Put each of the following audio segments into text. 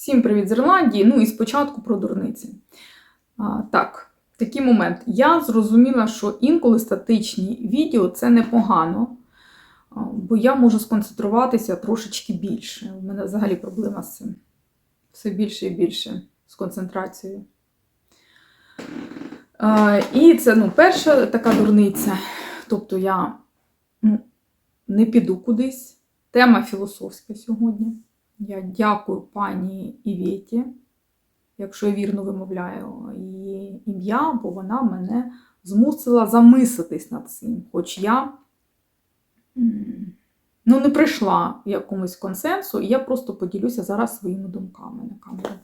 Всім привіт з Ірландії. Ну і спочатку про дурниці. А, так, такий момент. Я зрозуміла, що інколи статичні відео це непогано, бо я можу сконцентруватися трошечки більше. У мене взагалі проблема з цим. Все більше і більше з концентрацією. А, і це ну, перша така дурниця. Тобто я ну, не піду кудись. Тема філософська сьогодні. Я дякую пані Івєті, якщо я вірно вимовляю її ім'я, бо вона мене змусила замислитись над цим. Хоч я ну, не прийшла якомусь консенсу, і я просто поділюся зараз своїми думками на камеру.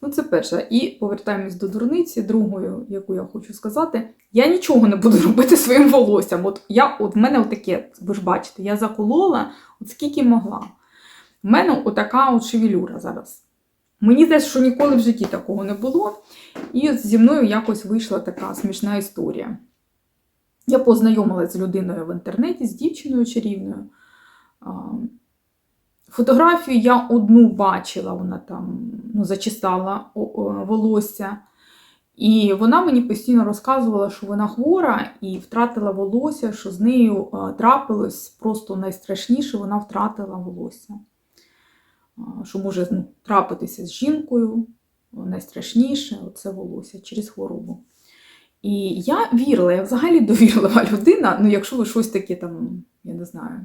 Ну, це перше. І повертаємось до дурниці, другою, яку я хочу сказати, я нічого не буду робити своїм волоссям. От я, от в мене отаке, ви ж бачите, я заколола от скільки могла. У мене отака от шевелюра зараз. Мені здається, що ніколи в житті такого не було. І зі мною якось вийшла така смішна історія. Я познайомилася з людиною в інтернеті, з дівчиною чарівною. Фотографію я одну бачила, вона там ну, зачистала волосся. І вона мені постійно розказувала, що вона хвора і втратила волосся, що з нею трапилось просто найстрашніше, вона втратила волосся. Що може ну, трапитися з жінкою, найстрашніше це волосся через хворобу. І я вірила, я взагалі довірлива людина. Ну, якщо ви щось таке там, я не знаю,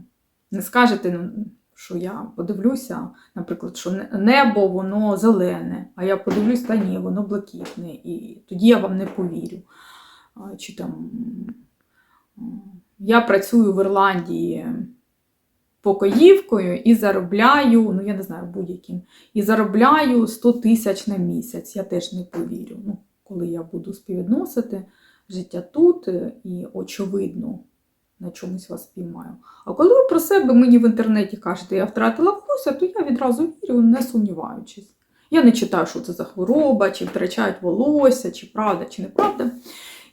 не скажете, ну, що я подивлюся, наприклад, що небо воно зелене, а я подивлюсь, та ні, воно блакитне, і тоді я вам не повірю. Чи там я працюю в Ірландії покоївкою і заробляю, ну я не знаю, будь-яким, і заробляю 100 тисяч на місяць. Я теж не повірю. Ну, коли я буду співвідносити життя тут е, і очевидно на чомусь вас спіймаю. А коли ви про себе мені в інтернеті кажете, я втратила волосся, то я відразу вірю, не сумніваючись. Я не читаю, що це за хвороба, чи втрачають волосся, чи правда, чи неправда.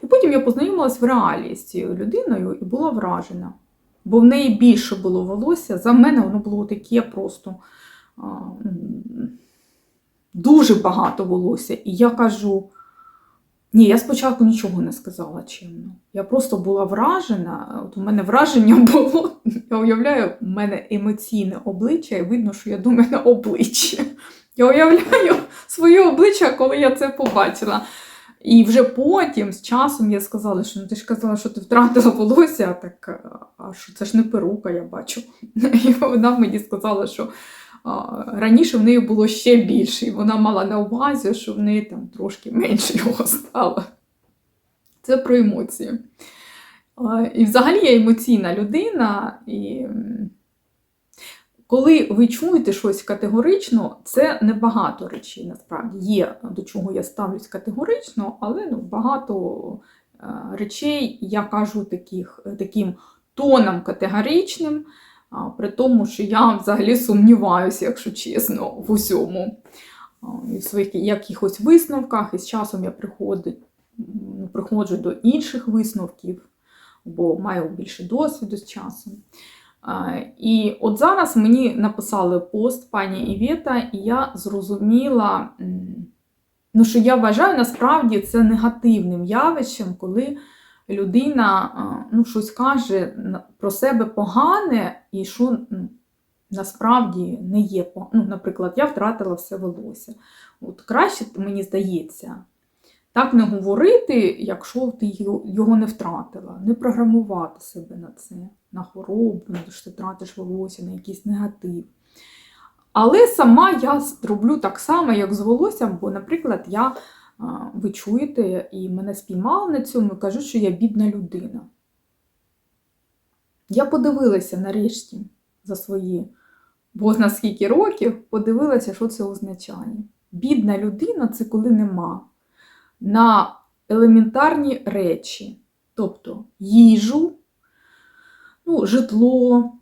І потім я познайомилась в реалії з цією людиною і була вражена. Бо в неї більше було волосся, за мене воно було таке просто а, дуже багато волосся. І я кажу: ні, я спочатку нічого не сказала чимно. Я просто була вражена. От у мене враження було, я уявляю, у мене емоційне обличчя, і видно, що я думаю на обличчя. Я уявляю своє обличчя, коли я це побачила. І вже потім, з часом, я сказала, що ну, ти ж казала, що ти втратила волосся, а так, а що це ж не перука, я бачу. І вона мені сказала, що а, раніше в неї було ще більше, і вона мала на увазі, що в неї там трошки менше його стало. Це про емоції. І взагалі я емоційна людина, і коли ви чуєте щось категорично, це небагато речей насправді. Є до чого я ставлюсь категорично, але ну, багато е, речей я кажу таких, таким тоном категоричним, при тому, що я взагалі сумніваюся, якщо чесно, в усьому. І в своїх якихось висновках, і з часом я приходжу, приходжу до інших висновків, бо маю більше досвіду з часом. І от зараз мені написали пост пані Івета, і я зрозуміла, ну, що я вважаю насправді це негативним явищем, коли людина ну, щось каже про себе погане, і що насправді не є ну, Наприклад, я втратила все волосся. От краще, мені здається, так не говорити, якщо ти його- не втратила, не програмувати себе на це, на хворобу, на те, що ти втратиш волосся, на якийсь негатив. Але сама я зроблю так само, як з волоссям, бо, наприклад, я, ви чуєте, і мене спіймали на цьому, і кажуть, що я бідна людина. Я подивилася нарешті за свої, бо на скільки років, подивилася, що це означає. Бідна людина це коли нема на елементарні речі, тобто їжу, ну, житло,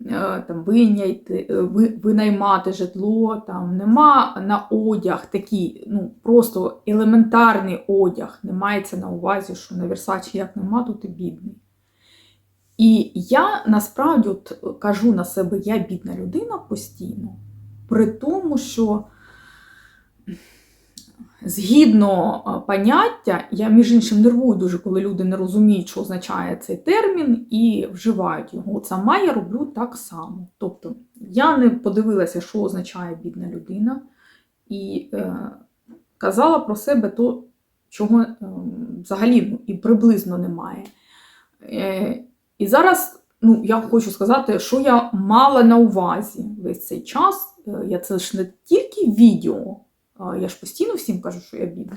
е, там, виняйти, е, винаймати житло, там, нема на одяг такий, ну, просто елементарний одяг. Не мається на увазі, що на Версачі як нема, то ти бідний. І я насправді от кажу на себе, я бідна людина постійно, при тому, що згідно поняття, я між іншим нервую дуже, коли люди не розуміють, що означає цей термін, і вживають його. От сама я роблю так само. Тобто я не подивилася, що означає бідна людина, і е, казала про себе то, чого е, взагалі ну, і приблизно немає. Е, і зараз ну, я хочу сказати, що я мала на увазі весь цей час. Е, Я це ж не тільки відео, я ж постійно всім кажу, що я бідна.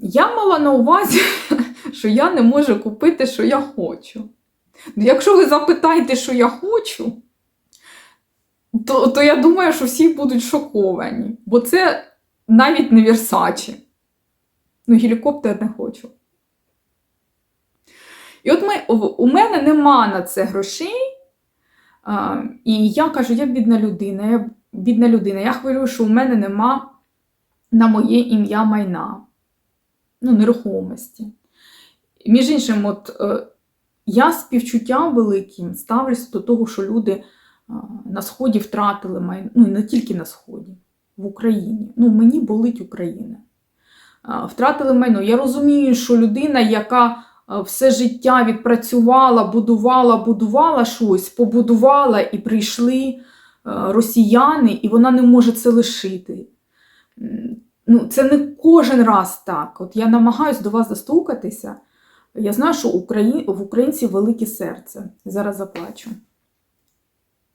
Я мала на увазі, що я не можу купити, що я хочу. Ну, Якщо ви запитаєте, що я хочу, то, то я думаю, що всі будуть шоковані, бо це навіть не Версачі. Ну, гелікоптер не хочу. І от ми, у мене нема на це грошей. А, і я кажу, я бідна людина, я бідна людина. Я хвилюю, що у мене нема на моє ім'я майна, ну, нерухомості. Між іншим, от, е, я співчуттям великим ставлюся до того, що люди на Сході втратили майно, ну не тільки на Сході, в Україні. Ну, мені болить Україна. Втратили майно. Я розумію, що людина, яка все життя відпрацювала, будувала, будувала щось, побудувала і прийшли росіяни, і вона не може це лишити. Ну, це не кожен раз так. От я намагаюся до вас достукатися. Я знаю, що в українців велике серце. Зараз заплачу.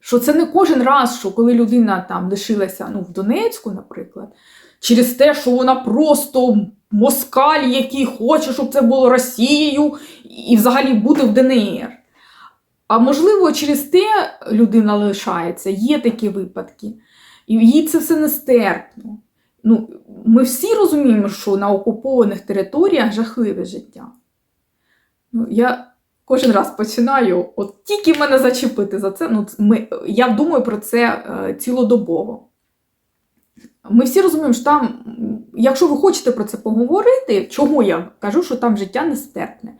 Що це не кожен раз, що коли людина там лишилася ну, в Донецьку, наприклад, через те, що вона просто москаль, який хоче, щоб це було Росією, і взагалі бути в ДНР. А можливо, через те людина лишається, є такі випадки, і їй це все нестерпно. Ну, ми всі розуміємо, що на окупованих територіях жахливе життя. Ну, я кожен раз починаю, от тільки мене зачепити за це. Ну, ми, я думаю про це е, цілодобово. Ми всі розуміємо, що там, якщо ви хочете про це поговорити, чого я кажу, що там життя нестерпне.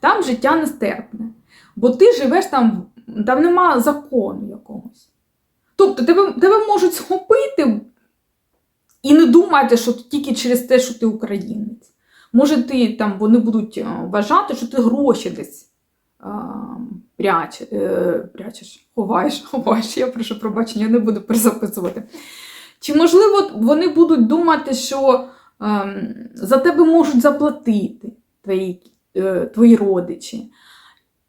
Там життя нестерпне. Бо ти живеш там, там нема закону якогось. Тобто тебе, тебе можуть схопити і не думати, що тільки через те, що ти українець. Може, ти там вони будуть е, вважати, що ти гроші десь а, пряч, е, прячеш, ховаєш, ховаєш. Я прошу пробачення, я не буду перезаписувати. Чи можливо вони будуть думати, що ем, за тебе можуть заплатити твої, е, твої родичі?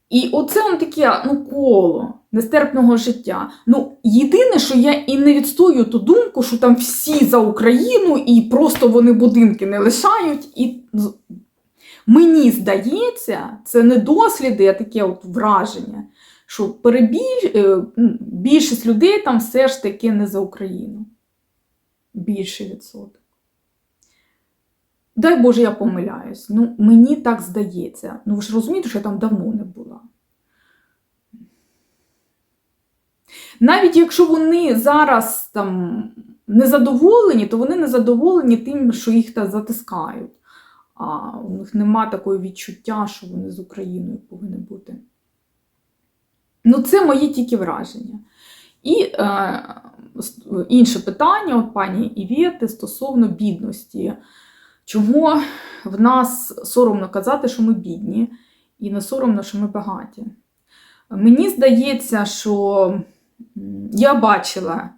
І оце он таке ну, коло нестерпного життя. Ну, єдине, що я і не відстоюю ту думку, що там всі за Україну і просто вони будинки не лишають. І мені здається, це не досліди, а таке от враження, що перебіль... е, більшість людей там все ж таки не за Україну. Більший відсоток. Дай Боже, я помиляюсь. Ну, мені так здається. Ну, ви ж розумієте, що я там давно не була. Навіть якщо вони зараз там незадоволені, то вони незадоволені тим, що їх та затискають. А у них нема такого відчуття, що вони з Україною повинні бути. Ну, це мої тільки враження. І е, інше питання от пані Івєти стосовно бідності. Чому в нас соромно казати, що ми бідні, і не соромно, що ми багаті? Мені здається, що я бачила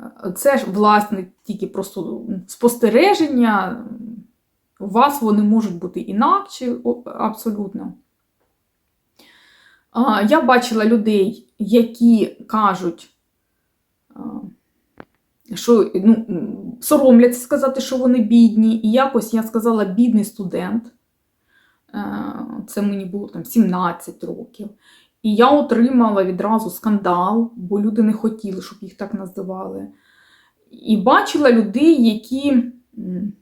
е, це ж, власне, тільки просто спостереження. У вас вони можуть бути інакші абсолютно. Я бачила людей, які кажуть, а, що ну, соромляться сказати, що вони бідні. І якось я сказала бідний студент. Е, Це мені було там 17 років. І я отримала відразу скандал, бо люди не хотіли, щоб їх так називали. І бачила людей, які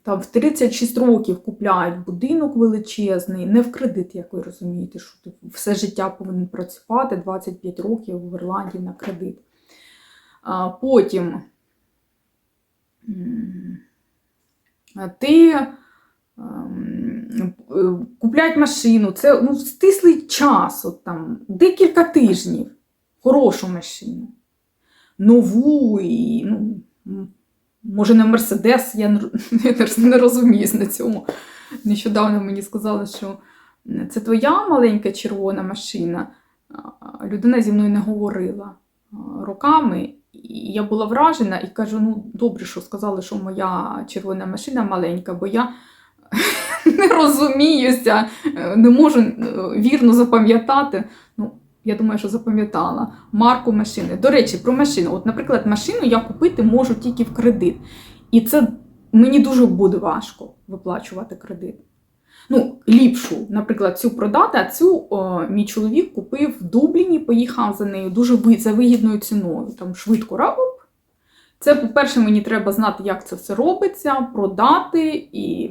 там в 36 років купляють будинок величезний, не в кредит, як ви розумієте, що ти все життя повинен працювати 25 років в Ірландії на кредит. Потім ти ем, купляють машину, це ну, стислий час, от там, декілька тижнів, хорошу машину, нову і ну, може не Мерседес, я не, розуміюсь на цьому. Нещодавно мені сказали, що це твоя маленька червона машина. Людина зі мною не говорила роками. Я була вражена і кажу: ну, добре, що сказали, що моя червона машина маленька, бо я не розуміюся, е, не можу е, вірно запам'ятати. Ну, я думаю, що запам'ятала марку машини. До речі, про машину. От, наприклад, машину я купити можу тільки в кредит. І це мені дуже буде важко виплачувати кредит. Ну, ліпшу, наприклад, цю продати, а цю о, мій чоловік купив в Дубліні, поїхав за нею дуже за вигідною ціною. Там швидко робив. Це, по-перше, мені треба знати, як це все робиться, продати і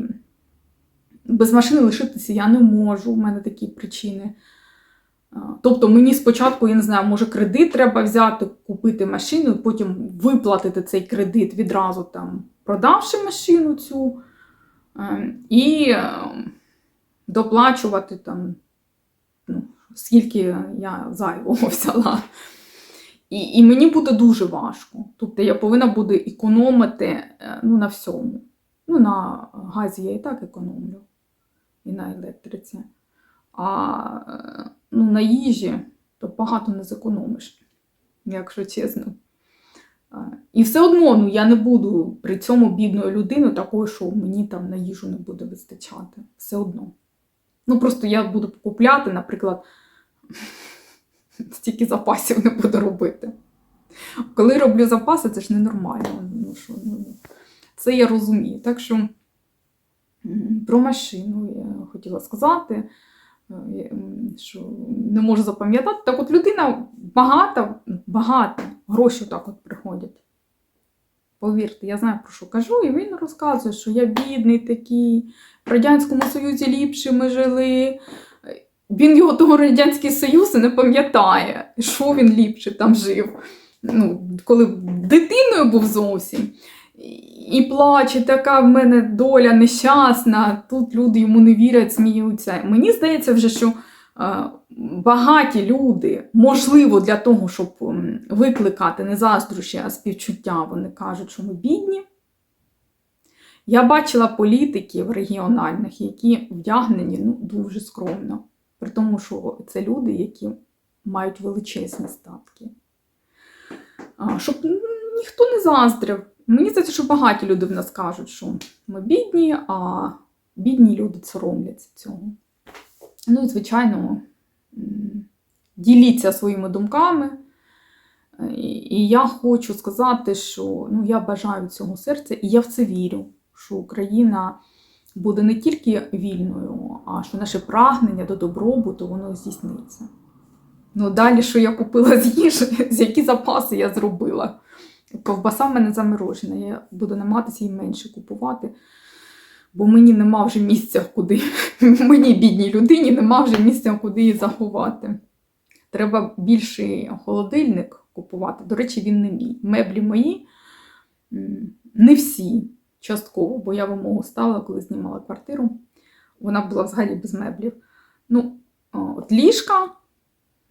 без машини лишитися я не можу. У мене такі причини. Тобто мені спочатку, я не знаю, може кредит треба взяти, купити машину, потім виплатити цей кредит відразу там, продавши машину цю, е, і е, доплачувати там, ну, скільки я зайвого взяла. І, і мені буде дуже важко. Тобто я повинна буду економити е, ну, на всьому. Ну, на газі я і так економлю, і на електриці. А е, ну, на їжі то багато не зекономиш, якщо чесно. І все одно ну, я не буду при цьому бідною людиною такою, що мені там на їжу не буде вистачати. Все одно. Ну, просто я буду купляти, наприклад, стільки запасів не буду робити. Коли роблю запаси, це ж ненормально. Ну, що, ну, це я розумію. Так що про машину я хотіла сказати, е, що не можу запам'ятати. Так от людина багата, багато гроші так от приходять. Повірте, я знаю, про що кажу, і він розказує, що я бідний такий, в Радянському Союзі ліпше ми жили. Він його того Радянський Союз не пам'ятає, що він ліпше там жив. Ну, коли дитиною був зовсім. І плаче, така в мене доля нещасна, тут люди йому не вірять, сміються. Мені здається, вже, що багаті люди, можливо, для того, щоб викликати не заздрощі, а співчуття, вони кажуть, що ми бідні. Я бачила політиків регіональних, які вдягнені ну, дуже скромно. При тому, що це люди, які мають величезні статки. Щоб ніхто не заздрив. Мені здається, що багаті люди в нас кажуть, що ми бідні, а бідні люди соромляться цього. Ну і, звичайно, діліться своїми думками. І я хочу сказати, що ну, я бажаю цього серця, і я в це вірю, що Україна буде не тільки вільною, а що наше прагнення до добробуту воно здійсниться. Ну, далі, що я купила з їжі, з які запаси я зробила. Ковбаса в мене заморожена, я буду намагатися її менше купувати, бо мені нема вже місця, куди. Мені, бідній людині, нема вже місця, куди її заховати. Треба більший холодильник купувати. До речі, він не мій. Меблі мої не всі частково, бо я вимогу стала, коли знімала квартиру. Вона була взагалі без меблів. Ну, от ліжка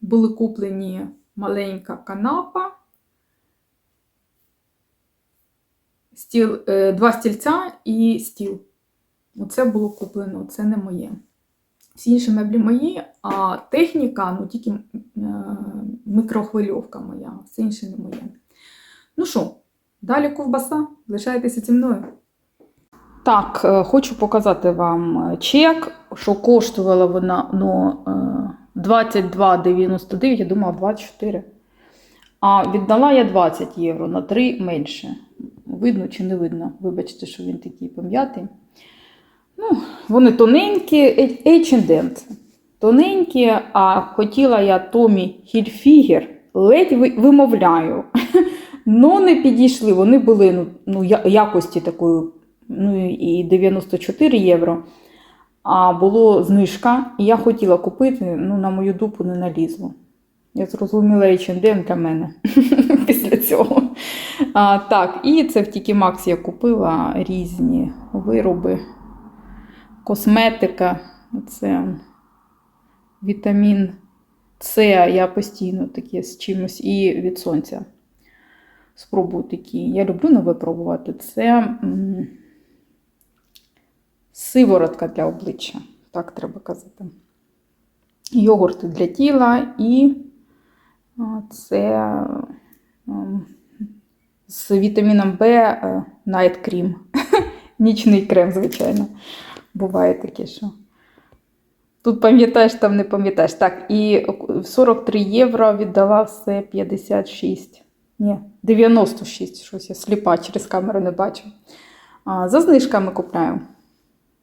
були куплені маленька канапа, стіл, е, два стільця і стіл. Оце було куплено, це не моє. Всі інші меблі мої, а техніка, ну тільки е, микрохвильовка моя, все інше не моє. Ну що, далі ковбаса, лишайтеся зі мною. Так, е, хочу показати вам е, чек, що коштувала вона ну, е, 22,99, я думала 24. А віддала я 20 євро на 3 менше. Видно чи не видно? Вибачте, що він такий пом'ятий. Ну, вони тоненькі, H&M. Тоненькі, а хотіла я Томі Хільфігер, ледь вимовляю. Ну, не підійшли. Вони були ну, ну, якості такої, ну і 94 євро. А було знижка, і я хотіла купити, ну, на мою дупу не налізло. Я зрозуміла H&M для мене після цього. А, так, і це в Тікі Макс я купила різні вироби, косметика. Це вітамін С, я постійно таке з чимось і від сонця Спробую такі. Я люблю нове пробувати. Це сиворотка для обличчя. Так треба казати. Йогурти для тіла і це з вітаміном В е, Night Cream. Нічний крем, звичайно. Буває таке, що. Тут пам'ятаєш, там не пам'ятаєш. Так, і 43 євро віддала все 56. Ні, 96, щось я сліпа через камеру не бачу. А, за знижками купляю.